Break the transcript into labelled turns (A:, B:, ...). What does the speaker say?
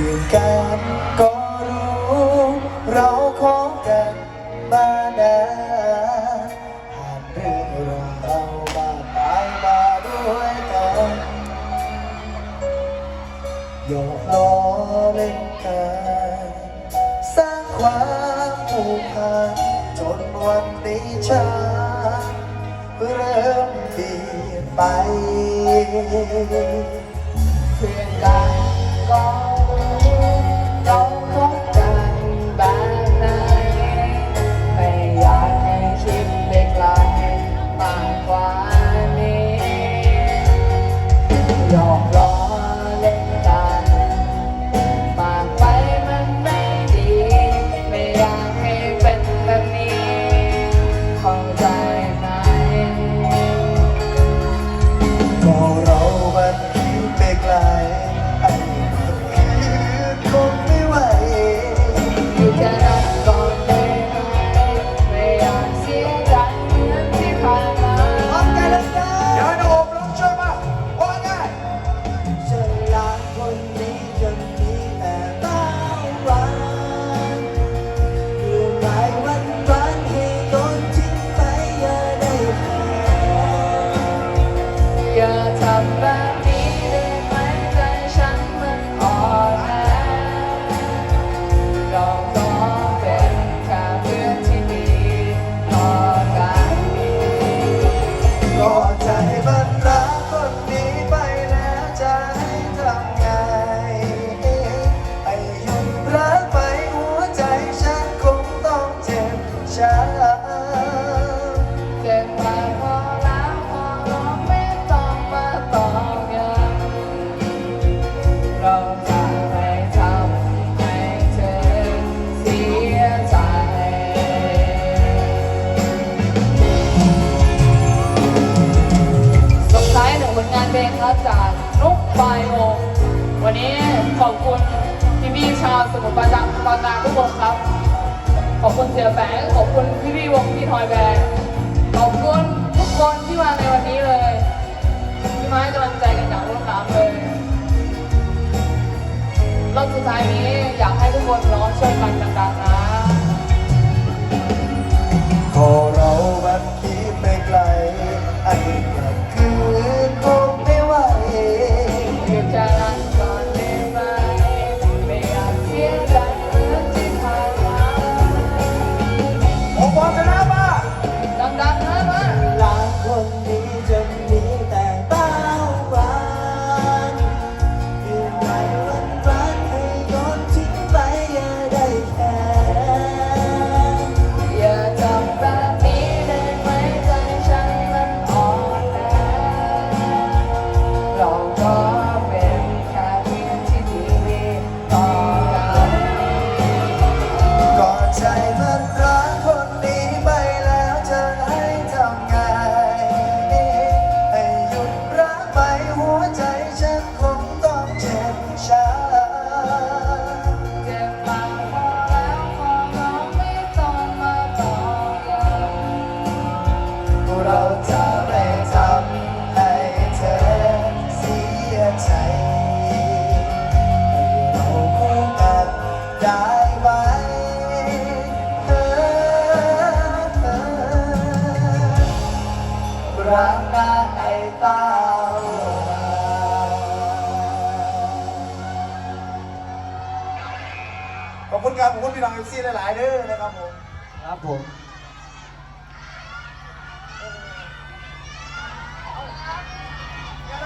A: ลี่ยนกันก็รู้เราคงกันมานานผ่านเรื่องราวมากมายมาด้วยกันหยอกล้อเล่นกันสร้างความผูกพันจนวันนี้ฉันเริ่มตีไป
B: เพื่อนกันก็ คะจากนุ
A: กบา
B: ยโอวันนี้ขอบคุณพี่พี่ชาวสมุทรปราการปราการทุกคนครับ ขอบคุณเสียแปงขอบคุณพี่พี่วงพี่ทอยแบงขอบคุณทุกคนที่มาในวันนี้เลยที่มาให้กำลังใจกันอย่างล้นหลามเลยรอบสุดท้ายนี้อยากให้ทุกคนร้องช่วยกันนะ
A: ครั
B: บ ค
A: รับ
B: ผมพี่
A: น้อ
C: งเอฟซีหลายๆเด้อนะครับผม
A: ครับผมเดี๋